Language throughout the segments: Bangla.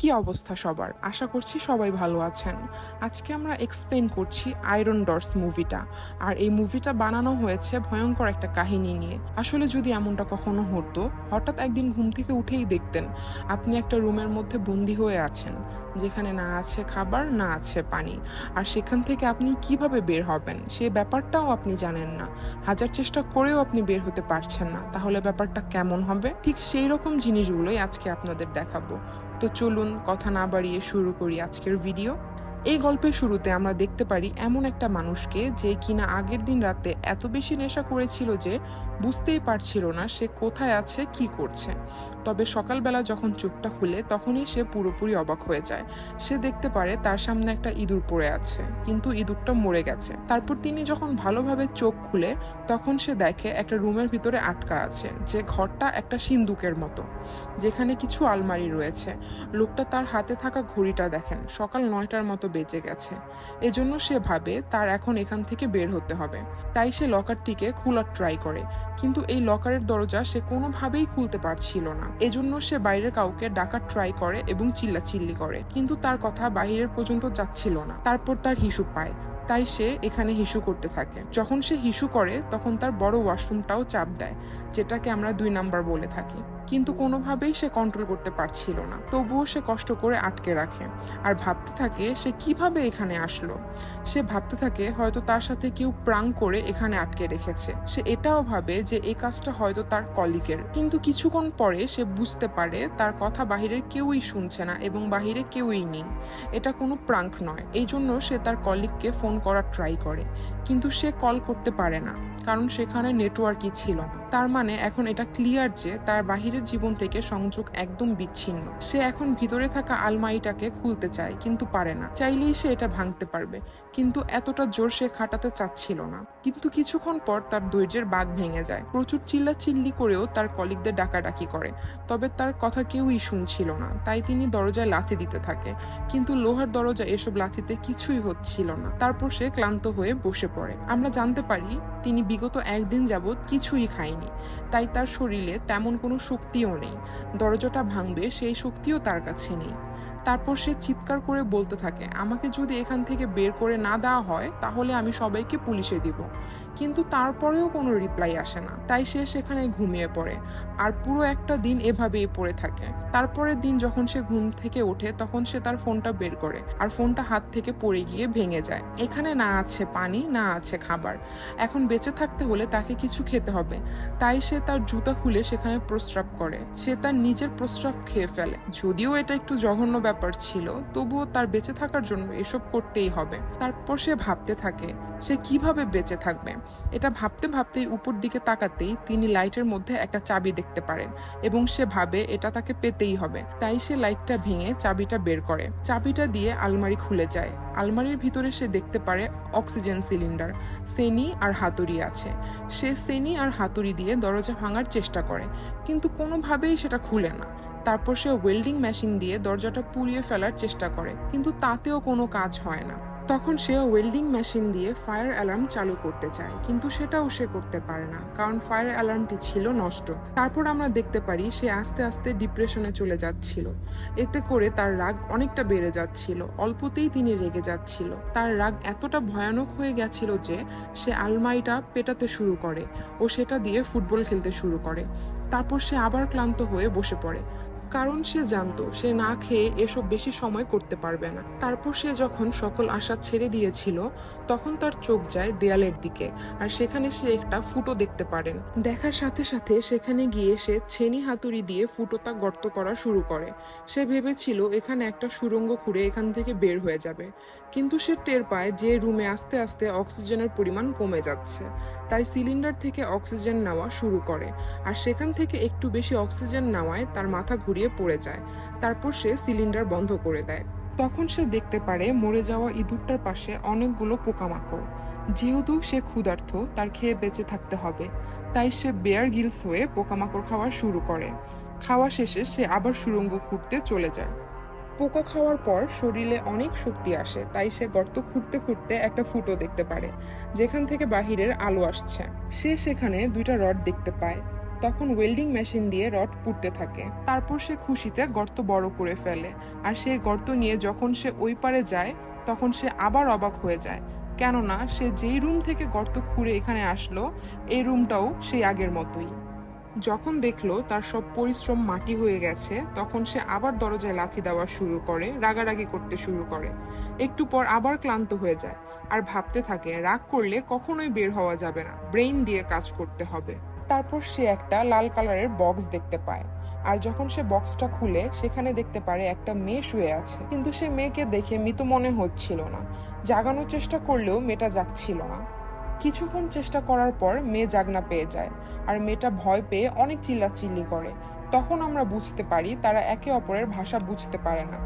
কি অবস্থা সবার? আশা করছি সবাই ভালো আছেন। আজকে আমরা এক্সপ্লেন করছি আয়রন ডর্স মুভিটা আর এই মুভিটা বানানো হয়েছে ভয়ঙ্কর একটা কাহিনী নিয়ে। আসলে যদি এমনটা কখনো হতো, হঠাৎ একদিন ঘুম থেকে উঠেই দেখতেন আপনি একটা রুমের মধ্যে বন্দি হয়ে আছেন, যেখানে না আছে খাবার, না আছে পানি। আর সেখান থেকে আপনি কীভাবে বের হবেন, সে ব্যাপারটাও আপনি জানেন না। হাজার চেষ্টা করেও আপনি বের হতে পারছেন না। তাহলে ব্যাপারটা কেমন হবে? ঠিক সেই রকম জিনিসগুলোই আজকে আপনাদের দেখাবো। তো চলুন কথা না বাড়িয়ে শুরু করি আজকের ভিডিও এই গল্পের শুরুতে আমরা দেখতে পারি এমন একটা মানুষকে যে কিনা আগের দিন রাতে এত বেশি নেশা করেছিল যে বুঝতেই পারছিল না সে কোথায় আছে, কি করছে। তবে সকালবেলা যখন চোখটা খুলে তখনই সে পুরোপুরি অবাক হয়ে যায়। সে দেখতে পারে তার সামনে একটা ইঁদুর পড়ে আছে, কিন্তু ইঁদুরটা মরে গেছে। তারপর তিনি যখন ভালোভাবে চোখ খুলে তখন সে দেখে একটা রুমের ভিতরে আটকা আছে, যে ঘরটা একটা সিন্দুকের মতো, যেখানে কিছু আলমারি রয়েছে। লোকটা তার হাতে থাকা ঘড়িটা দেখেন, সকাল নয়টার মতো বেঁচে গেছে। এজন্য সে ভাবে তার এখন এখান থেকে বের হতে হবে। তাই সে লকারটিকে খোলার ট্রাই করে। কিন্তু এই লকারের দরজা সে কোনোভাবেই খুলতে পারছিল না। এজন্য সে বাইরের কাউকে ডাকার ট্রাই করে এবং চিল্লাচিল্লি করে। কিন্তু তার কথা বাইরের পর্যন্ত যাচ্ছিল না। তারপর তার হিসু পায়। তাই সে এখানে হিসু করতে থাকে। যখন সে হিসু করে, তখন তার বড় ওয়াশরুমটাও চাপ দেয়, যেটাকে আমরা দুই নাম্বার বলে থাকি। কিন্তু কোনোভাবেই সে কন্ট্রোল করতে পারছিল না। তবুও সে কষ্ট করে আটকে রাখে আর ভাবতে থাকে সে কীভাবে এখানে আসলো। সে ভাবতে থাকে হয়তো তার সাথে কেউ প্রাং করে এখানে আটকে রেখেছে। সে এটাও ভাবে যে এই কাজটা হয়তো তার কলিগের কিন্তু কিছুক্ষণ পরে সে বুঝতে পারে তার কথা বাহিরের কেউই শুনছে না এবং বাহিরে কেউই নেই। এটা কোনো প্রাঙ্ক নয়। এই জন্য সে তার কলিগকে ফোন করার ট্রাই করে। কিন্তু সে কল করতে পারে না। কারণ সেখানে নেটওয়ার্কই ছিল না। তার মানে এখন এটা ক্লিয়ার যে তার বাহিরের জীবন থেকে সংযোগ একদম বিচ্ছিন্ন। সে এখন ভিতরে থাকা আলমারিটাকে খুলতে চায়, কিন্তু পারে না। চাইলেই সে এটা ভাঙতে পারবে, কিন্তু এতটা জোর সে খাটাতে চাচ্ছিল না। কিন্তু কিছুক্ষণ পর তার ধৈর্যের বাদ ভেঙে যায়। প্রচুর চিল্লা চিল্লি করেও তার কলিগদের ডাকাডাকি করে। তবে তার কথা কেউই শুনছিল না, তাই তিনি দরজায় লাথি দিতে থাকে। কিন্তু লোহার দরজা এসব লাথিতে কিছুই হচ্ছিল না। তারপর সে ক্লান্ত হয়ে বসে পড়ে। আমরা জানতে পারি, তিনি বিগত একদিন যাবৎ কিছুই খায়নি। তাই তার শরীরে তেমন কোনো শক্তিও নেই। দরজাটা ভাঙবে, সেই শক্তিও তার কাছে নেই। তারপর সে চিৎকার করে বলতে থাকে, আমাকে যদি এখান থেকে বের করে না দেওয়া হয়, তাহলে আমি সবাইকে পুলিশে দিব। কিন্তু তারপরেও কোনো রিপ্লাই আসে না। তাই সে সেখানে ঘুমিয়ে পড়ে। আর পুরো একটা দিন এভাবেই পড়ে থাকে। তারপরের দিন যখন সে ঘুম থেকে ওঠে, তখন সে তার ফোনটা বের করে আর ফোনটা হাত থেকে পড়ে গিয়ে ভেঙে যায়। এখানে না আছে পানি, না আছে খাবার। এখন বেঁচে থাকতে হলে তাকে কিছু খেতে হবে। তাই সে তার জুতা খুলে সেখানে প্রস্রাব করে। সে তার নিজের প্রস্রাব খেয়ে ফেলে। যদিও এটা একটু জঘন্য ব্যাপার ছিল, তবুও তার বেঁচে থাকার জন্য এসব করতেই হবে। তারপর সে ভাবতে থাকে সে কীভাবে বেঁচে থাকবে? এটা ভাবতে ভাবতেই উপর দিকে তাকাতেই তিনি লাইটের মধ্যে একটা চাবি দেখতে পারেন এবং সে ভাবে এটা তাকে পেতেই হবে। তাই সে লাইটটা ভেঙে চাবিটা বের করে। চাবিটা দিয়ে আলমারি খুলে যায়। আলমারির ভিতরে সে দেখতে পারে অক্সিজেন সিলিন্ডার। সেনি আর হাতুড়ি আছে। সে সেনি আর হাতুড়ি দিয়ে দরজা ভাঙার চেষ্টা করে, কিন্তু কোনোভাবেই সেটা খুলে না। তারপর সে ওয়েল্ডিং মেশিন দিয়ে দরজাটা পুড়িয়ে ফেলার চেষ্টা করে, কিন্তু তাতেও কোনো কাজ হয় না। তখন সে ওয়েল্ডিং মেশিন দিয়ে ফায়ার অ্যালার্ম চালু করতে চায়, কিন্তু সেটাও সে করতে পারে না, কারণ ফায়ার অ্যালার্মটি ছিল নষ্ট। তারপর আমরা দেখতে পারি সে আস্তে আস্তে ডিপ্রেশনে চলে যাচ্ছিল। এতে করে তার রাগ অনেকটা বেড়ে যাচ্ছিল, অল্পতেই তিনি রেগে যাচ্ছিল। তার রাগ এতটা ভয়ানক হয়ে গেছিল যে সে আলমারিটা পেটাতে শুরু করে ও সেটা দিয়ে ফুটবল খেলতে শুরু করে। তারপর সে আবার ক্লান্ত হয়ে বসে পড়ে। কারণ সে জানতো, সে না খেয়ে এসব বেশি সময় করতে পারবে না। তারপর সে যখন সকল আশা ছেড়ে দিয়েছিল, তখন তার চোখ যায় দেয়ালের দিকে, আর সেখানে সে একটা ফুটো দেখতে পারেন। দেখার সাথে সাথে সেখানে গিয়ে সে ছেনি হাতুড়ি দিয়ে ফুটোটা গর্ত করা শুরু করে। সে ভেবেছিল, এখানে একটা সুরঙ্গ খুঁড়ে এখান থেকে বের হয়ে যাবে। কিন্তু সে টের পায় যে রুমে আস্তে আস্তে অক্সিজেনের পরিমাণ কমে যাচ্ছে। তাই সিলিন্ডার থেকে অক্সিজেন নেওয়া শুরু করে, আর সেখান থেকে একটু বেশি অক্সিজেন নেওয়ায় তার মাথা ঘুরিয়ে পড়ে যায়। তারপর সে সিলিন্ডার বন্ধ করে দেয়। তখন সে দেখতে পারে মরে যাওয়া ইঁদুরটার পাশে অনেকগুলো পোকামাকড়। যেহেতু সে ক্ষুধার্ত, তার খেয়ে বেঁচে থাকতে হবে। তাই সে বেয়ার গিলস হয়ে পোকামাকড় খাওয়া শুরু করে। খাওয়া শেষে সে আবার সুরঙ্গ খুঁড়তে চলে যায়। পোকা খাওয়ার পর শরীরে অনেক শক্তি আসে, তাই সে গর্ত খুঁড়তে খুঁড়তে একটা ফুটো দেখতে পারে, যেখান থেকে বাহিরের আলো আসছে। সে সেখানে দুইটা রড দেখতে পায়। তখন ওয়েল্ডিং মেশিন দিয়ে রড পুড়তে থাকে। তারপর সে খুশিতে গর্ত বড় করে ফেলে। আর সেই গর্ত নিয়ে যখন সে ওই পারে যায়, তখন সে আবার অবাক হয়ে যায়। কেননা সে যেই রুম থেকে গর্ত খুঁড়ে এখানে আসলো, এই রুমটাও সেই আগের মতোই। যখন দেখল তার সব পরিশ্রম মাটি হয়ে গেছে, তখন সে আবার দরজায় লাথি দেওয়া শুরু করে, রাগারাগি করতে শুরু করে। একটু পর আবার ক্লান্ত হয়ে যায়। আর ভাবতে থাকে, রাগ করলে কখনোই বের হওয়া যাবে না। ব্রেইন দিয়ে কাজ করতে হবে। তারপর সে একটা লাল কালারের বক্স দেখতে পায়। আর যখন সে বক্সটা খুলে, সেখানে দেখতে পারে একটা মেয়ে শুয়ে আছে। কিন্তু সে মেয়েকে দেখে মৃত মনে হচ্ছিল না। জাগানোর চেষ্টা করলেও মেয়েটা জাগছিল না। কিছুক্ষণ চেষ্টা করার পর মেয়ে জাগনা পেয়ে যায়, আর মেয়েটা ভয় পেয়ে অনেক চিল্লাচিল্লি করে। তখন আমরা বুঝতে পারি তারা একে অপরের ভাষা বুঝতে পারে না।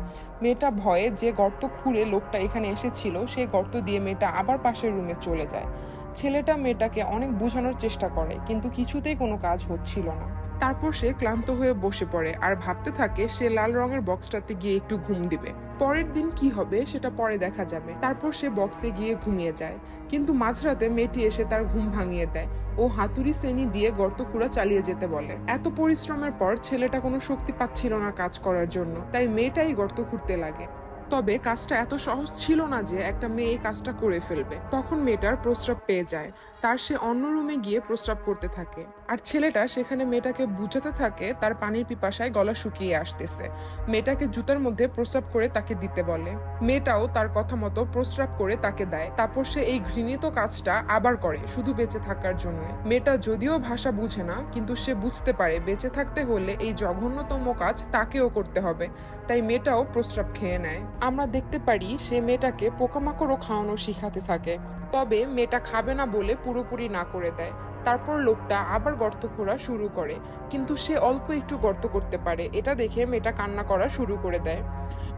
মেয়েটা ভয়ে যে গর্ত খুঁড়ে লোকটা এখানে এসেছিল, সেই গর্ত দিয়ে মেয়েটা আবার পাশের রুমে চলে যায়। ছেলেটা মেয়েটাকে অনেক বোঝানোর চেষ্টা করে, কিন্তু কিছুতেই কোনো কাজ হচ্ছিল না। তারপর সে ক্লান্ত হয়ে বসে পড়ে আর ভাবতে থাকে সে লাল রঙের বক্সটাতে গিয়ে একটু ঘুম দিবে। পরের দিন কি হবে সেটা পরে দেখা যাবে। তারপর সে বক্সে গিয়ে ঘুমিয়ে যায়। কিন্তু মাঝরাতে মেয়েটি এসে তার ঘুম ভাঙিয়ে দেয়। ও হাতুড়ি শ্রেণি দিয়ে গর্ত খুঁড়া চালিয়ে যেতে বলে। এত পরিশ্রমের পর ছেলেটা কোনো শক্তি পাচ্ছিল না কাজ করার জন্য। তাই মেয়েটাই গর্ত খুঁড়তে লাগে। তবে কাজটা এত সহজ ছিল না যে একটা মেয়ে কাজটা করে ফেলবে। তখন মেয়েটার প্রস্রাব পেয়ে যায়। তার সে অন্য রুমে গিয়ে প্রস্রাব করতে থাকে। আর ছেলেটা সেখানে মেয়েটাকে বুঝাতে থাকে, তার পানির পিপাসায় গলা শুকিয়ে আসতেছে। মেয়েটাকে জুতার মধ্যে প্রস্রাব করে তাকে দিতে বলে। মেয়েটাও তার কথা মতো প্রস্রাব করে তাকে দেয়। তারপর সে এই ঘৃণিত কাজটা আবার করে, শুধু বেঁচে থাকার জন্য। মেয়েটা যদিও ভাষা বুঝে না, কিন্তু সে বুঝতে পারে, বেঁচে থাকতে হলে এই জঘন্যতম কাজ তাকেও করতে হবে। তাই মেয়েটাও প্রস্রাব খেয়ে নেয়। আমরা দেখতে পারি সে মেয়েটাকে পোকামাকড়ও খাওয়ানো শিখাতে থাকে। তবে মেয়েটা খাবে না বলে পুরোপুরি না করে দেয়। তারপর লোকটা আবার গর্ত খোঁড়া শুরু করে। কিন্তু সে অল্প একটু গর্ত করতে পারে, এটা দেখে মেয়েটা কান্না করা শুরু করে দেয়।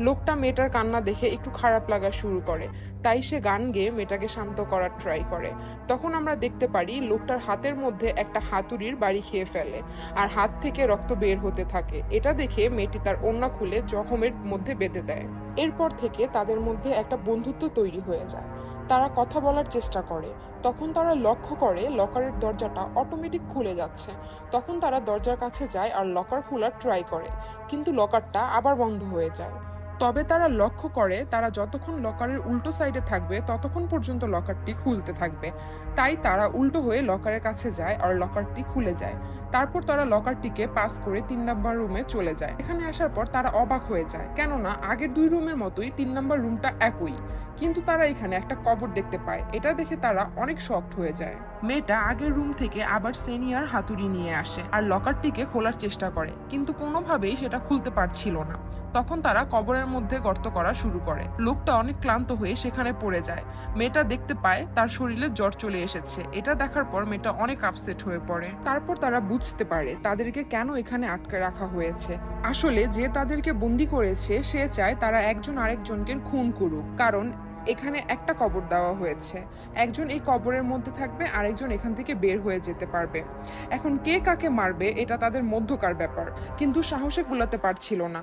লোকটা মেয়েটার কান্না দেখে একটু খারাপ লাগা শুরু করে। তাই সে গান গেয়ে মেয়েটাকে শান্ত করার ট্রাই করে। তখন আমরা দেখতে পারি লোকটার হাতের মধ্যে একটা হাতুড়ির বাড়ি খেয়ে ফেলে আর হাত থেকে রক্ত বের হতে থাকে। এটা দেখে মেয়েটি তার ওন্না খুলে জখমের মধ্যে বেঁধে দেয়। এরপর থেকে তাদের মধ্যে একটা বন্ধুত্ব তৈরি হয়ে যায়। তারা কথা বলার চেষ্টা করে। তখন তারা লক্ষ্য করে, লকারের দরজাটা অটোমেটিক খুলে যাচ্ছে। তখন তারা দরজার কাছে যায় আর লকার খোলার ট্রাই করে। কিন্তু লকারটা আবার বন্ধ হয়ে যায়। তবে তারা লক্ষ্য করে তারা যতক্ষণ লকারের উল্টো সাইডে থাকবে, ততক্ষণ পর্যন্ত লকারটি খুলতে থাকবে। তাই তারা উল্টো হয়ে লকারের কাছে যায় আর লকারটি খুলে যায়। তারপর তারা লকারটিকে পাস করে তিন নাম্বার রুমে চলে যায়। এখানে আসার পর তারা অবাক হয়ে যায়, কেননা আগের দুই রুমের মতোই তিন নাম্বার রুমটা একই। কিন্তু তারা এখানে একটা কবর দেখতে পায়। এটা দেখে তারা অনেক শক্ট হয়ে যায়। মেয়েটা আগের রুম থেকে আবার সেনিয়ার হাতুড়ি নিয়ে আসে আর লকারটিকে খোলার চেষ্টা করে, কিন্তু কোনোভাবেই সেটা খুলতে পারছিল না। তখন তারা কবরের মধ্যে গর্ত করা শুরু করে। লোকটা অনেক ক্লান্ত হয়ে সেখানে পড়ে যায়। মেয়েটা দেখতে পায় তার শরীরে জ্বর চলে এসেছে। এটা দেখার পর মেয়েটা অনেক আপসেট হয়ে পড়ে। তারপর তারা বুঝতে পারে তাদেরকে কেন এখানে আটকে রাখা হয়েছে। আসলে যে তাদেরকে বন্দি করেছে, সে চায় তারা একজন আরেকজনকে খুন করুক। কারণ এখানে একটা কবর দেওয়া হয়েছে। একজন এই কবরের মধ্যে থাকবে, আরেকজন এখান থেকে বের হয়ে যেতে পারবে। এখন কে কাকে মারবে, এটা তাদের মধ্যকার ব্যাপার। কিন্তু সাহসে কুলাতে পারছিল না।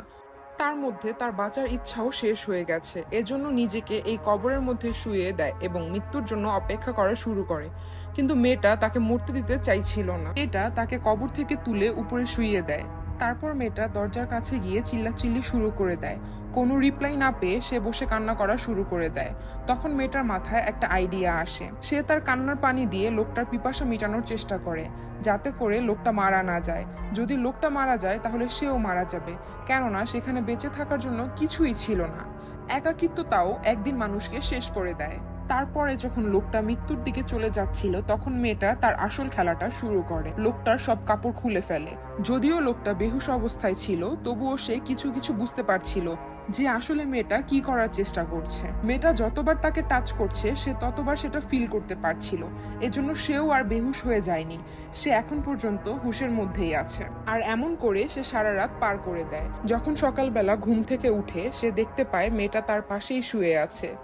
তার মধ্যে তার বাঁচার ইচ্ছাও শেষ হয়ে গেছে। এজন্য নিজেকে এই কবরের মধ্যে শুয়ে দেয় এবং মৃত্যুর জন্য অপেক্ষা করা শুরু করে। কিন্তু মেয়েটা তাকে মরতে দিতে চাইছিল না। এটা তাকে কবর থেকে তুলে উপরে শুয়ে দেয়। তারপর মেয়েটা দরজার কাছে গিয়ে চিল্লাচিল্লি শুরু করে দেয়। কোনো রিপ্লাই না পেয়ে সে বসে কান্না করা শুরু করে দেয়। তখন মেয়েটার মাথায় একটা আইডিয়া আসে। সে তার কান্নার পানি দিয়ে লোকটার পিপাসা মেটানোর চেষ্টা করে, যাতে করে লোকটা মারা না যায়। যদি লোকটা মারা যায়, তাহলে সেও মারা যাবে। কেননা, সেখানে বেঁচে থাকার জন্য কিছুই ছিল না। একাকিত্বতাও একদিন মানুষকে শেষ করে দেয়। তারপরে যখন লোকটা মৃত্যুর দিকে চলে যাচ্ছিল, তখন মেয়েটা তার আসল খেলাটা শুরু করে। লোকটার সব কাপড় খুলে ফেলে। যদিও লোকটা বেহুশ অবস্থায় ছিল, তবুও সে কিছু কিছু বুঝতে পারছিল যে আসলে মেয়েটা কি করার চেষ্টা করছে। মেয়েটা যতবার তাকে টাচ করছে, সে ততবার সেটা ফিল করতে পারছিল। এজন্য সেও আর বেহুশ হয়ে যায়নি। সে এখন পর্যন্ত হুশের মধ্যেই আছে। আর এমন করে সে সারা রাত পার করে দেয়। যখন সকালবেলা ঘুম থেকে উঠে, সে দেখতে পায় মেয়েটা তার পাশেই শুয়ে আছে।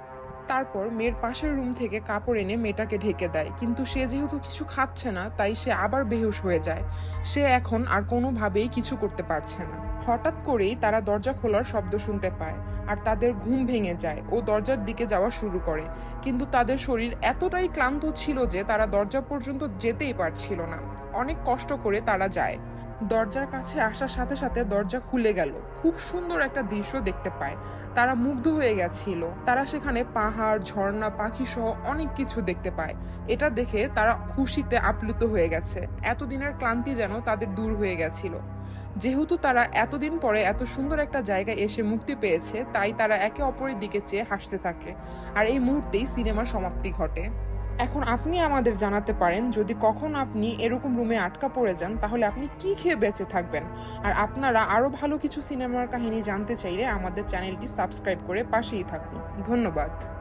তারপর মেয়ের পাশের রুম থেকে কাপড় এনে মেয়েটাকে ঢেকে দেয়। কিন্তু সে যেহেতু কিছু খাচ্ছে না, তাই সে আবার বেহুশ হয়ে যায়। সে এখন আর কোনোভাবেই কিছু করতে পারছে না। হঠাৎ করেই তারা দরজা খোলার শব্দ শুনতে পায় আর তাদের ঘুম ভেঙে যায় ও দরজার দিকে যাওয়া শুরু করে। কিন্তু তাদের শরীর এতটাই ক্লান্ত ছিল যে তারা দরজা পর্যন্ত যেতেই পারছিল না। অনেক কষ্ট করে তারা যায়। দরজার কাছে আসার সাথে সাথে দরজা খুলে গেল। খুব সুন্দর একটা দৃশ্য দেখতে পায়। তারা মুগ্ধ হয়ে গেছিল। তারা সেখানে পাহাড়, ঝর্ণা, পাখি সহ অনেক কিছু দেখতে পায়। এটা দেখে তারা খুশিতে আপ্লুত হয়ে গেছে। এতদিনের ক্লান্তি যেন তাদের দূর হয়ে গেছিল। যেহেতু তারা এতদিন পরে এত সুন্দর একটা জায়গায় এসে মুক্তি পেয়েছে, তাই তারা একে অপরের দিকে চেয়ে হাসতে থাকে। আর এই মুহূর্তেই সিনেমার সমাপ্তি ঘটে। এখন আপনি আমাদের জানাতে পারেন, যদি কখন আপনি এরকম রুমে আটকা পড়ে যান, তাহলে আপনি কি খেয়ে বেঁচে থাকবেন? আর আপনারা আরও ভালো কিছু সিনেমার কাহিনী জানতে চাইলে আমাদের চ্যানেলটি সাবস্ক্রাইব করে পাশেই থাকুন। ধন্যবাদ।